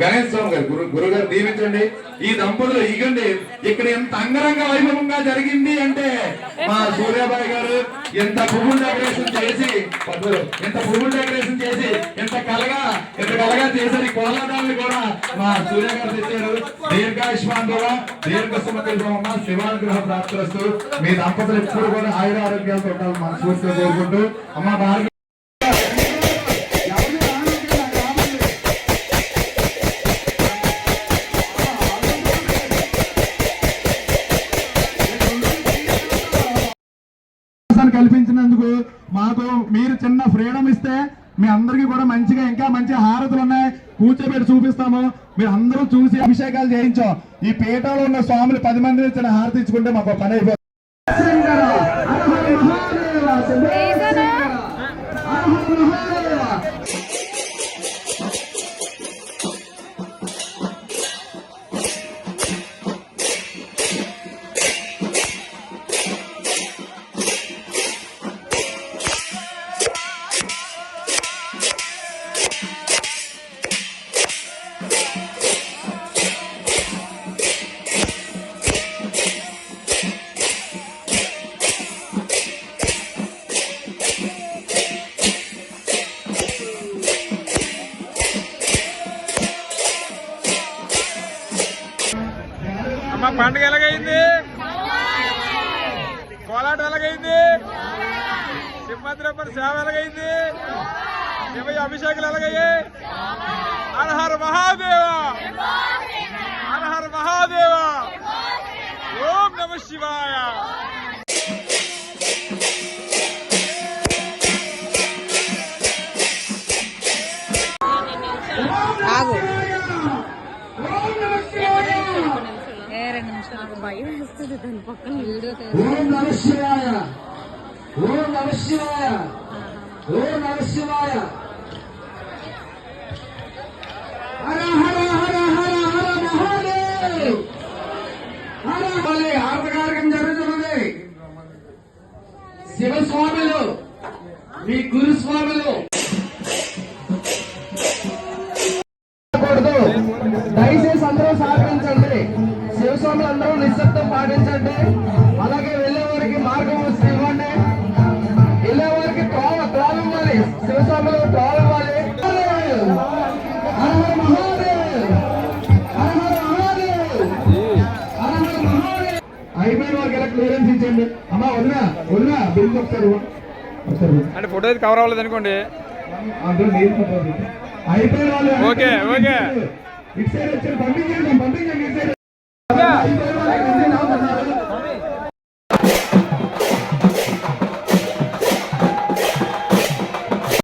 గణేష్ స్వామి గారు గురు గురుగారు దీవించండి. ఈ దంపతులు ఇగండి. ఇక్కడ ఎంత అంగరంగ వైభవంగా జరిగింది అంటే మా సూర్యాబాయి గారు ఎంత పువ్వులు డెకరేషన్ చేసి ఎంత పువ్వులు డెకరేషన్ చేసి ఎంత కలగా ఎంత కలగా చేశారు ఈ కూడా మా సూర్య గారు తెచ్చారు. దీర్ఘాయుష్మాన్ భవ దీర్ఘ సుమతిమ్మ శివానుగ్రహ ప్రాప్తిస్తూ మీ దంపతులు ఎప్పుడు కూడా ఆయుర ఆరోగ్యాలతో ఉండాలని మనస్ఫూర్తిగా కోరుకుంటూ అమ్మ భార్గవి కల్పించినందుకు మాకు మీరు చిన్న ఫ్రీడమ్ ఇస్తే మీ అందరికీ కూడా మంచిగా ఇంకా మంచి హారతులు ఉన్నాయి కూర్చోబెట్టి చూపిస్తాము మీరు అందరూ చూసి అభిషేకాలు చేయించాం ఈ పీఠంలో ఉన్న స్వాములు పది మంది ఇచ్చిన హారతి ఇచ్చుకుంటే మాకు పని అయిపోతుంది పండుగ ఎలాగైంది? కోలాట ఎలాగైంది? సింహద్రపతి సేవ ఎలాగైంది? శివయ్య అభిషేకులు ఎలాగయ్యాయి? హరహర మహాదేవ! హరహర మహాదేవ! ఓం నమ శివాయ! ఆగు. రెండు నిమిషాలు భయం వేస్తుంది దాని పక్కన? వీడియో ఓం ఓం ఓం హర హర హర హర హర మహాదేవ్. హర జరుగుతున్నది. శివస్వాములు మీ గురుస్వాములు. దయచేసి అందరూ సహకరించండి. శివస్వాములు అందరూ నిశ్శబ్దం పాటించండి. అలాగే వెళ్ళేవారికి మార్గం వస్తే ఇవ్వండి. వెళ్ళేవారికి త్రోవ త్రోవ ఇవ్వాలి. శివస్వాములు ఇవ్వాలి. వారికి క్లియరెన్స్ ఇచ్చండి అమ్మా వదినా వదినా బిల్లు ఒకసారి. అంటే ఫోటో అయితే కవర్ అవ్వలేదు అనుకోండి. అయిపోయిన వాళ్ళు ఓకే, ఓకే. ఇటు సైడ్ వచ్చారు పంపించండి